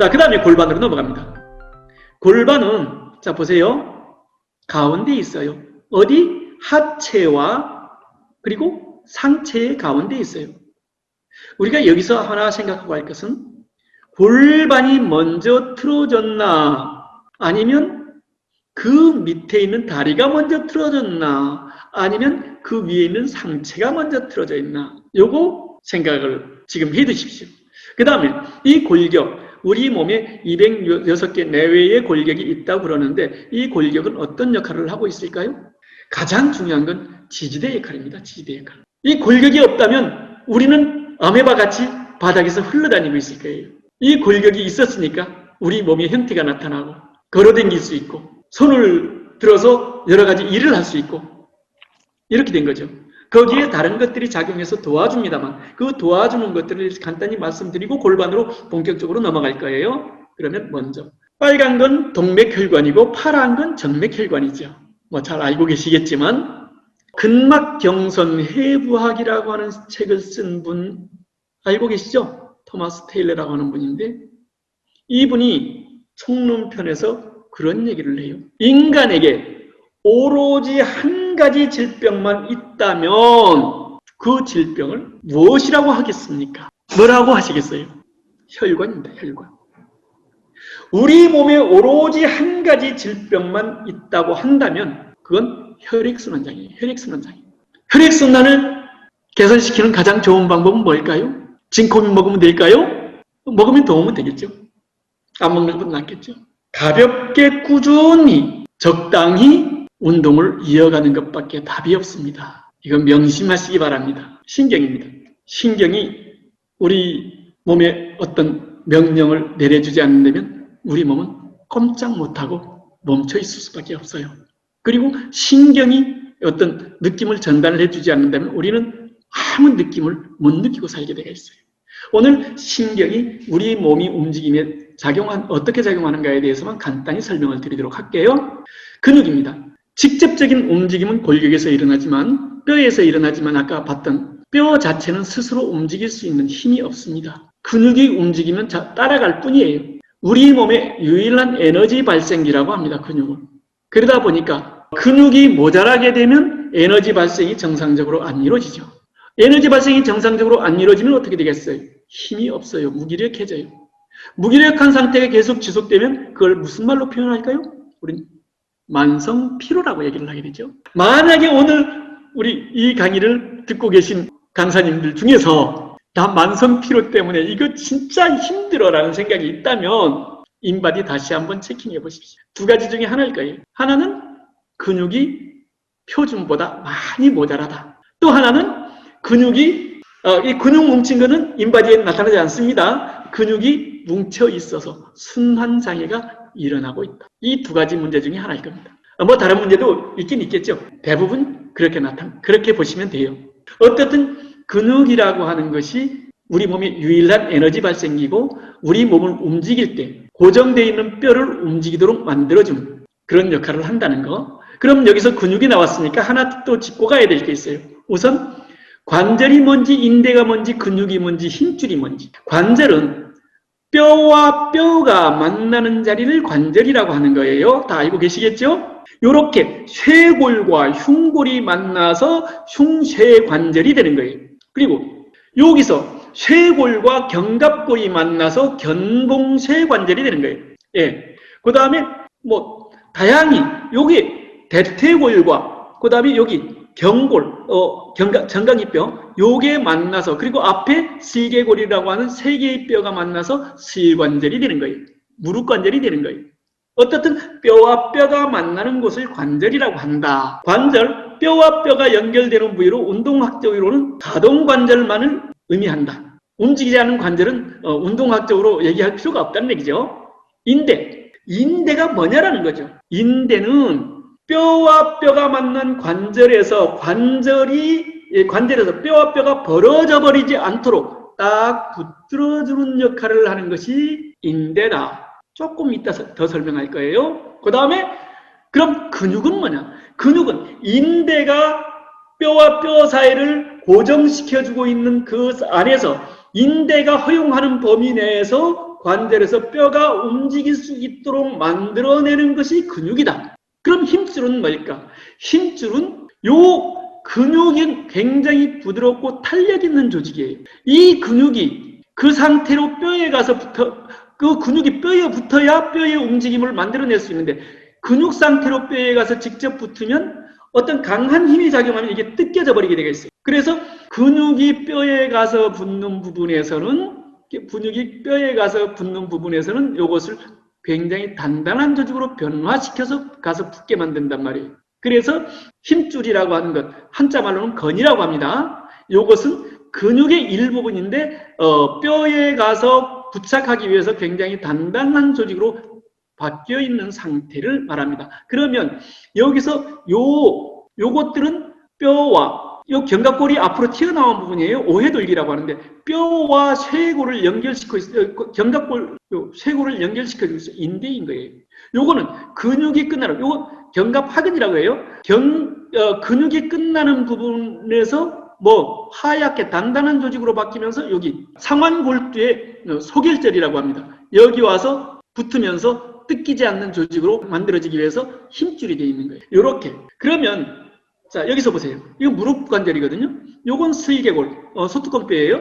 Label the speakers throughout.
Speaker 1: 자, 그 다음에 골반으로 넘어갑니다. 골반은, 자, 보세요. 가운데 있어요. 어디? 하체와 그리고 상체의 가운데 있어요. 우리가 여기서 하나 생각하고 할 것은 골반이 먼저 틀어졌나 아니면 그 밑에 있는 다리가 먼저 틀어졌나 아니면 그 위에 있는 상체가 먼저 틀어져 있나 요거 생각을 지금 해 두십시오. 그 다음에 이 골격 우리 몸에 206개 내외의 골격이 있다고 그러는데 이 골격은 어떤 역할을 하고 있을까요? 가장 중요한 건 지지대 역할입니다. 지지대 역할. 이 골격이 없다면 우리는 아메바 같이 바닥에서 흘러다니고 있을 거예요. 이 골격이 있었으니까 우리 몸에 형태가 나타나고 걸어다닐 수 있고 손을 들어서 여러 가지 일을 할 수 있고 이렇게 된 거죠. 거기에 다른 것들이 작용해서 도와줍니다만 그 도와주는 것들을 간단히 말씀드리고 골반으로 본격적으로 넘어갈 거예요. 그러면 먼저 빨간 건 동맥혈관이고 파란 건 정맥혈관이죠. 뭐 잘 알고 계시겠지만 근막경선 해부학이라고 하는 책을 쓴 분 알고 계시죠? 토마스 테일러라고 하는 분인데 이분이 총론편에서 그런 얘기를 해요. 인간에게 오로지 한 가지 질병만 있다면 그 질병을 무엇이라고 하겠습니까? 뭐라고 하시겠어요? 혈관입니다. 혈관. 우리 몸에 오로지 한 가지 질병만 있다고 한다면 그건 혈액순환장이에요. 혈액순환장이에요. 혈액순환을 개선시키는 가장 좋은 방법은 뭘까요? 진코민 먹으면 될까요? 먹으면 도움은 되겠죠. 안 먹는 것보다 낫겠죠. 가볍게 꾸준히 적당히 운동을 이어가는 것밖에 답이 없습니다. 이건 명심하시기 바랍니다. 신경입니다. 신경이 우리 몸에 어떤 명령을 내려주지 않는다면 우리 몸은 꼼짝 못하고 멈춰 있을 수밖에 없어요. 그리고 신경이 어떤 느낌을 전달을 해주지 않는다면 우리는 아무 느낌을 못 느끼고 살게 되어 있어요. 오늘 신경이 우리 몸이 움직임에 작용한, 어떻게 작용하는가에 대해서만 간단히 설명을 드리도록 할게요. 근육입니다. 직접적인 움직임은 골격에서 일어나지만, 뼈에서 일어나지만 아까 봤던 뼈 자체는 스스로 움직일 수 있는 힘이 없습니다. 근육이 움직이면 따라갈 뿐이에요. 우리 몸의 유일한 에너지 발생기라고 합니다. 근육을. 그러다 보니까 근육이 모자라게 되면 에너지 발생이 정상적으로 안 이루어지죠. 에너지 발생이 정상적으로 안 이루어지면 어떻게 되겠어요? 힘이 없어요. 무기력해져요. 무기력한 상태가 계속 지속되면 그걸 무슨 말로 표현할까요? 우린 만성 피로라고 얘기를 하게 되죠. 만약에 오늘 우리 이 강의를 듣고 계신 강사님들 중에서 나 만성 피로 때문에 이거 진짜 힘들어라는 생각이 있다면 인바디 다시 한번 체킹해 보십시오. 두 가지 중에 하나일 거예요. 하나는 근육이 표준보다 많이 모자라다. 또 하나는 근육이 어, 이 근육 뭉친 거는 인바디에 나타나지 않습니다. 근육이 뭉쳐 있어서 순환 장애가 일어나고 있다. 이 두 가지 문제 중에 하나일 겁니다. 어, 뭐 다른 문제도 있긴 있겠죠. 대부분 그렇게 나타 그렇게 보시면 돼요. 어쨌든 근육이라고 하는 것이 우리 몸의 유일한 에너지 발생기고 우리 몸을 움직일 때 고정되어 있는 뼈를 움직이도록 만들어주는 그런 역할을 한다는 거. 그럼 여기서 근육이 나왔으니까 하나 또 짚고 가야 될 게 있어요. 우선 관절이 뭔지 인대가 뭔지 근육이 뭔지 힘줄이 뭔지 관절은 뼈와 뼈가 만나는 자리를 관절이라고 하는 거예요. 다 알고 계시겠죠? 이렇게 쇄골과 흉골이 만나서 흉쇄관절이 되는 거예요. 그리고 여기서 쇄골과 견갑골이 만나서 견봉쇄관절이 되는 거예요. 예. 그 다음에 뭐 다양히 여기 대퇴골과 그 다음에 여기 경골, 어, 경각, 정강이뼈, 요게 만나서, 그리고 앞에 실개골이라고 하는 세 개의 뼈가 만나서 실관절이 되는 거예요. 무릎관절이 되는 거예요. 어떻든 뼈와 뼈가 만나는 곳을 관절이라고 한다. 관절, 뼈와 뼈가 연결되는 부위로 운동학적으로는 가동관절만을 의미한다. 움직이지 않는 관절은 어, 운동학적으로 얘기할 필요가 없다는 얘기죠. 인대, 인대가 뭐냐라는 거죠. 인대는 뼈와 뼈가 만난 관절에서 관절이 예, 관절에서 뼈와 뼈가 벌어져 버리지 않도록 딱 붙들어 주는 역할을 하는 것이 인대다. 조금 이따 더 설명할 거예요. 그 다음에 그럼 근육은 뭐냐? 근육은 인대가 뼈와 뼈 사이를 고정시켜주고 있는 그 안에서 인대가 허용하는 범위 내에서 관절에서 뼈가 움직일 수 있도록 만들어내는 것이 근육이다. 그럼 힘줄은 뭘까? 힘줄은 요 근육이 굉장히 부드럽고 탄력 있는 조직이에요. 이 근육이 그 상태로 뼈에 가서 붙어, 그 근육이 뼈에 붙어야 뼈의 움직임을 만들어낼 수 있는데 근육 상태로 뼈에 가서 직접 붙으면 어떤 강한 힘이 작용하면 이게 뜯겨져 버리게 되겠어요. 그래서 근육이 뼈에 가서 붙는 부분에서는 근육이 뼈에 가서 붙는 부분에서는 이것을 굉장히 단단한 조직으로 변화시켜서 가서 붙게 만든단 말이에요. 그래서 힘줄이라고 하는 것, 한자 말로는 건이라고 합니다. 이것은 근육의 일부분인데 어, 뼈에 가서 부착하기 위해서 굉장히 단단한 조직으로 바뀌어 있는 상태를 말합니다. 그러면 여기서 요 요것들은 뼈와 요 견갑골이 앞으로 튀어나온 부분이에요. 오해돌기라고 하는데 뼈와 쇄골을 연결시켜 있어요. 견갑골 요 쇄골을 연결시켜 주고 있어요. 인대인 거예요. 요거는 근육이 끝나는 요거 견갑하근이라고 해요. 견 어, 근육이 끝나는 부분에서 뭐 하얗게 단단한 조직으로 바뀌면서 여기 상완골두의 소결절이라고 합니다. 여기 와서 붙으면서 뜯기지 않는 조직으로 만들어지기 위해서 힘줄이 되어 있는 거예요. 이렇게 그러면 자 여기서 보세요. 이거 무릎 관절이거든요. 요건 스이개골, 어, 소뚜껑 뼈예요.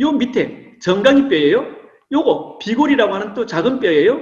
Speaker 1: 요 밑에 정강이 뼈예요. 요거 비골이라고 하는 또 작은 뼈예요.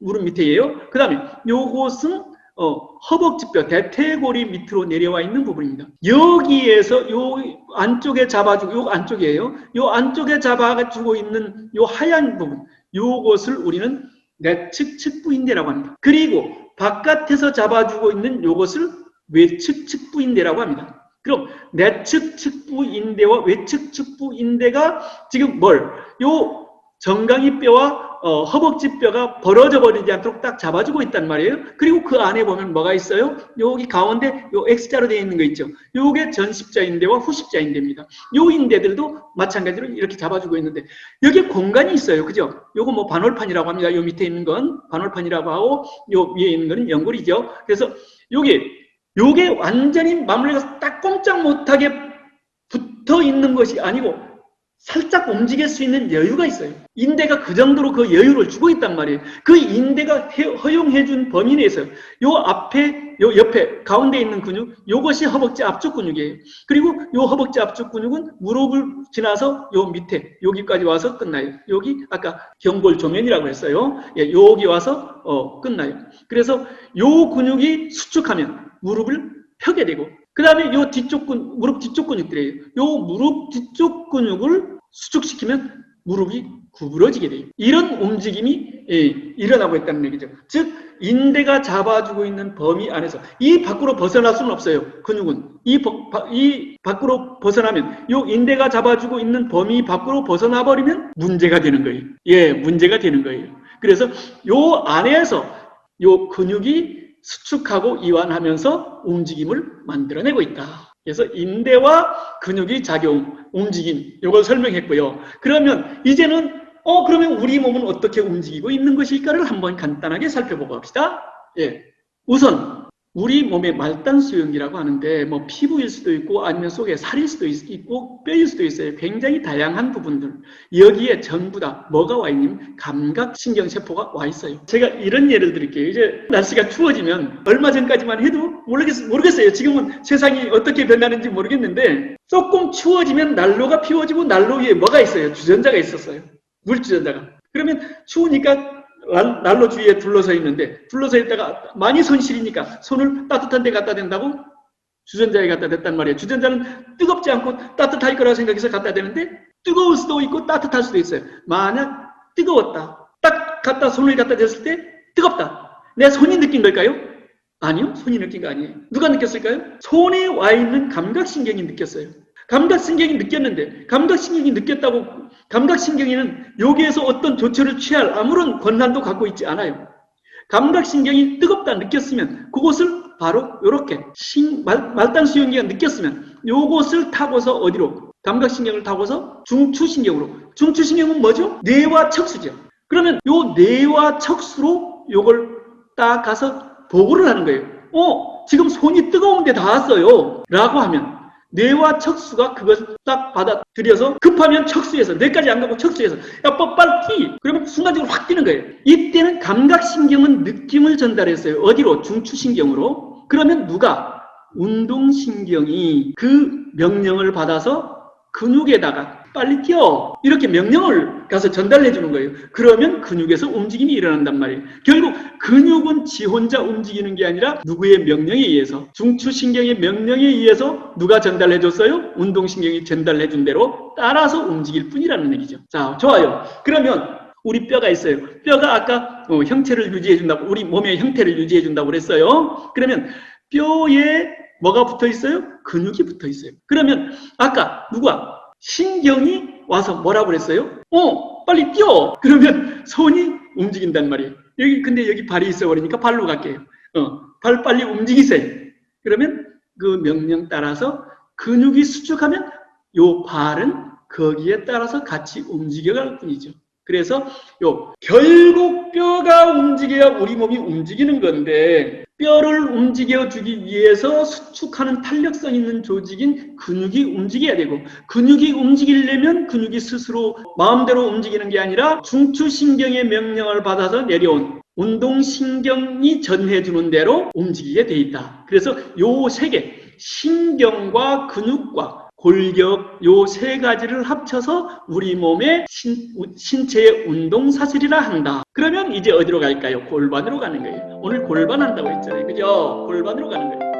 Speaker 1: 무릎 밑에예요. 그 다음에 요것은 어, 허벅지뼈, 대퇴골이 밑으로 내려와 있는 부분입니다. 여기에서 요 안쪽에 잡아주고, 요 안쪽이에요. 요 안쪽에 잡아주고 있는 요 하얀 부분, 요것을 우리는 내측 측부인대라고 합니다. 그리고 바깥에서 잡아주고 있는 요것을 외측 측부인대라고 합니다. 그럼 내측 측부인대와 외측 측부인대가 지금 뭘? 요 정강이 뼈와 어, 허벅지 뼈가 벌어져 버리지 않도록 딱 잡아주고 있단 말이에요. 그리고 그 안에 보면 뭐가 있어요? 여기 가운데 요 X자로 되어 있는 거 있죠. 요게 전십자 인대와 후십자 인대입니다. 요 인대들도 마찬가지로 이렇게 잡아주고 있는데 여기에 공간이 있어요. 그죠? 요거 뭐 반월판이라고 합니다. 요 밑에 있는 건 반월판이라고 하고 요 위에 있는 거는 연골이죠. 그래서 요게 요게 완전히 마무리가 딱 꼼짝 못하게 붙어 있는 것이 아니고 살짝 움직일 수 있는 여유가 있어요. 인대가 그 정도로 그 여유를 주고 있단 말이에요. 그 인대가 허용해준 범위 내에서 요 앞에, 요 옆에, 가운데 있는 근육, 요것이 허벅지 앞쪽 근육이에요. 그리고 요 허벅지 앞쪽 근육은 무릎을 지나서 요 밑에, 여기까지 와서 끝나요. 여기 아까 경골 조면이라고 했어요. 예, 여기 와서 어, 끝나요. 그래서 요 근육이 수축하면 무릎을 펴게 되고 그 다음에 요 뒤쪽 근, 무릎 뒤쪽 근육들이에요. 요 무릎 뒤쪽 근육을 수축시키면 무릎이 구부러지게 돼요. 이런 움직임이 예, 일어나고 있다는 얘기죠. 즉 인대가 잡아주고 있는 범위 안에서 이 밖으로 벗어날 수는 없어요. 근육은 이, 바, 이 밖으로 벗어나면 요 인대가 잡아주고 있는 범위 밖으로 벗어나 버리면 문제가 되는 거예요. 예, 문제가 되는 거예요. 그래서 요 안에서 요 근육이 수축하고 이완하면서 움직임을 만들어내고 있다. 그래서 인대와 근육이 작용, 움직임, 이걸 설명했고요. 그러면 이제는 어 그러면 우리 몸은 어떻게 움직이고 있는 것일까를 한번 간단하게 살펴보고 합시다. 예, 우선 우리 몸의 말단 수용이라고 하는데 뭐 피부일 수도 있고 아니면 속에 살일 수도 있고 뼈일 수도 있어요. 굉장히 다양한 부분들 여기에 전부 다 뭐가 와 있냐면 감각 신경 세포가 와 있어요. 제가 이런 예를 드릴게요. 이제 날씨가 추워지면 얼마 전까지만 해도 모르겠, 모르겠어요. 지금은 세상이 어떻게 변하는지 모르겠는데 조금 추워지면 난로가 피워지고 난로 위에 뭐가 있어요? 주전자가 있었어요. 물주전자가. 그러면 추우니까 난로 주위에 둘러서 있는데 둘러서 있다가 많이 손실이니까 손을 따뜻한 데 갖다 댄다고 주전자에 갖다 댔단 말이에요. 주전자는 뜨겁지 않고 따뜻할 거라 생각해서 갖다 대는데 뜨거울 수도 있고 따뜻할 수도 있어요. 만약 뜨거웠다. 딱 갖다 손을 갖다 댔을 때 뜨겁다. 내 손이 느낀 걸까요? 아니요. 손이 느낀 거 아니에요. 누가 느꼈을까요? 손에 와 있는 감각신경이 느꼈어요. 감각신경이 느꼈는데 감각신경이 느꼈다고 감각신경에는 여기에서 어떤 조처를 취할 아무런 권한도 갖고 있지 않아요. 감각신경이 뜨겁다 느꼈으면 그것을 바로 이렇게 말단 수용기가 느꼈으면 요것을 타고서 어디로 감각신경을 타고서 중추신경으로 중추신경은 뭐죠? 뇌와 척수죠. 그러면 요 뇌와 척수로 요걸 딱 가서 보고를 하는 거예요. 어 지금 손이 뜨거운데 닿았어요 라고 하면 뇌와 척수가 그것을 딱 받아들여서 급하면 척수에서 뇌까지 안 가고 척수에서. 야뛰 그러면 순간적으로 확 뛰는 거예요. 이때는 감각신경은 느낌을 전달했어요. 어디로? 중추신경으로. 그러면 누가? 운동신경이 그 명령을 받아서 근육에다가 빨리 뛰어 이렇게 명령을 가서 전달해 주는 거예요 그러면 근육에서 움직임이 일어난단 말이에요 결국 근육은 지 혼자 움직이는 게 아니라 누구의 명령에 의해서 중추신경의 명령에 의해서 누가 전달해 줬어요? 운동신경이 전달해 준 대로 따라서 움직일 뿐이라는 얘기죠. 자, 좋아요. 그러면 우리 뼈가 있어요. 뼈가 아까 어, 형체를 유지해 준다고 우리 몸의 형태를 유지해 준다고 그랬어요. 그러면 뼈에 뭐가 붙어 있어요? 근육이 붙어 있어요. 그러면 아까 누가 신경이 와서 뭐라고 그랬어요? 어, 빨리 뛰어. 그러면 손이 움직인단 말이에요. 여기 근데 여기 발이 있어 버리니까 발로 갈게요. 어, 발 빨리 움직이세요. 그러면 그 명령 따라서 근육이 수축하면 요 발은 거기에 따라서 같이 움직여갈 뿐이죠. 그래서 요 결국 뼈가 움직여야 우리 몸이 움직이는 건데 뼈를 움직여 주기 위해서 수축하는 탄력성 있는 조직인 근육이 움직여야 되고 근육이 움직이려면 근육이 스스로 마음대로 움직이는 게 아니라 중추신경의 명령을 받아서 내려온 운동신경이 전해주는 대로 움직이게 돼 있다. 그래서 요 세 개, 신경과 근육과 골격 요 세 가지를 합쳐서 우리 몸의 신, 신체의 운동 사슬이라 한다. 그러면 이제 어디로 갈까요? 골반으로 가는 거예요. 오늘 골반 한다고 했잖아요. 그죠? 골반으로 가는 거예요.